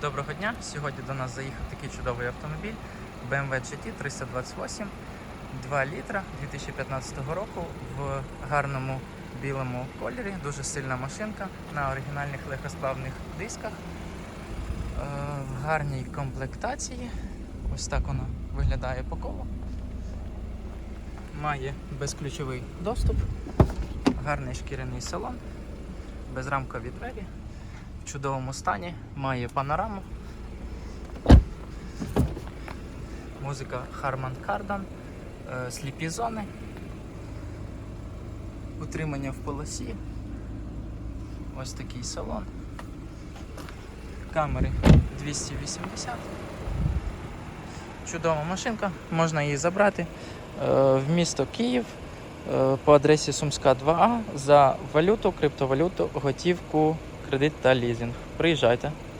Доброго дня! Сьогодні до нас заїхав такий чудовий автомобіль BMW GT 328 2 літра 2015 року в гарному білому кольорі. Дуже сильна машинка на оригінальних легкосплавних дисках. Е, В гарній комплектації. Ось так воно виглядає по колу. Має безключовий доступ, гарний шкіряний салон, безрамкові двері в чудовому стані, має панораму. Музика Harman Kardon, е, сліпі зони, утримання в полосі. Ось такий салон. Камери 280. Чудова машинка, можна її забрати е, в місто Київ е, по адресі Сумська 2А за валюту, криптовалюту, готівку, кредит та лізинг. Приїжджайте.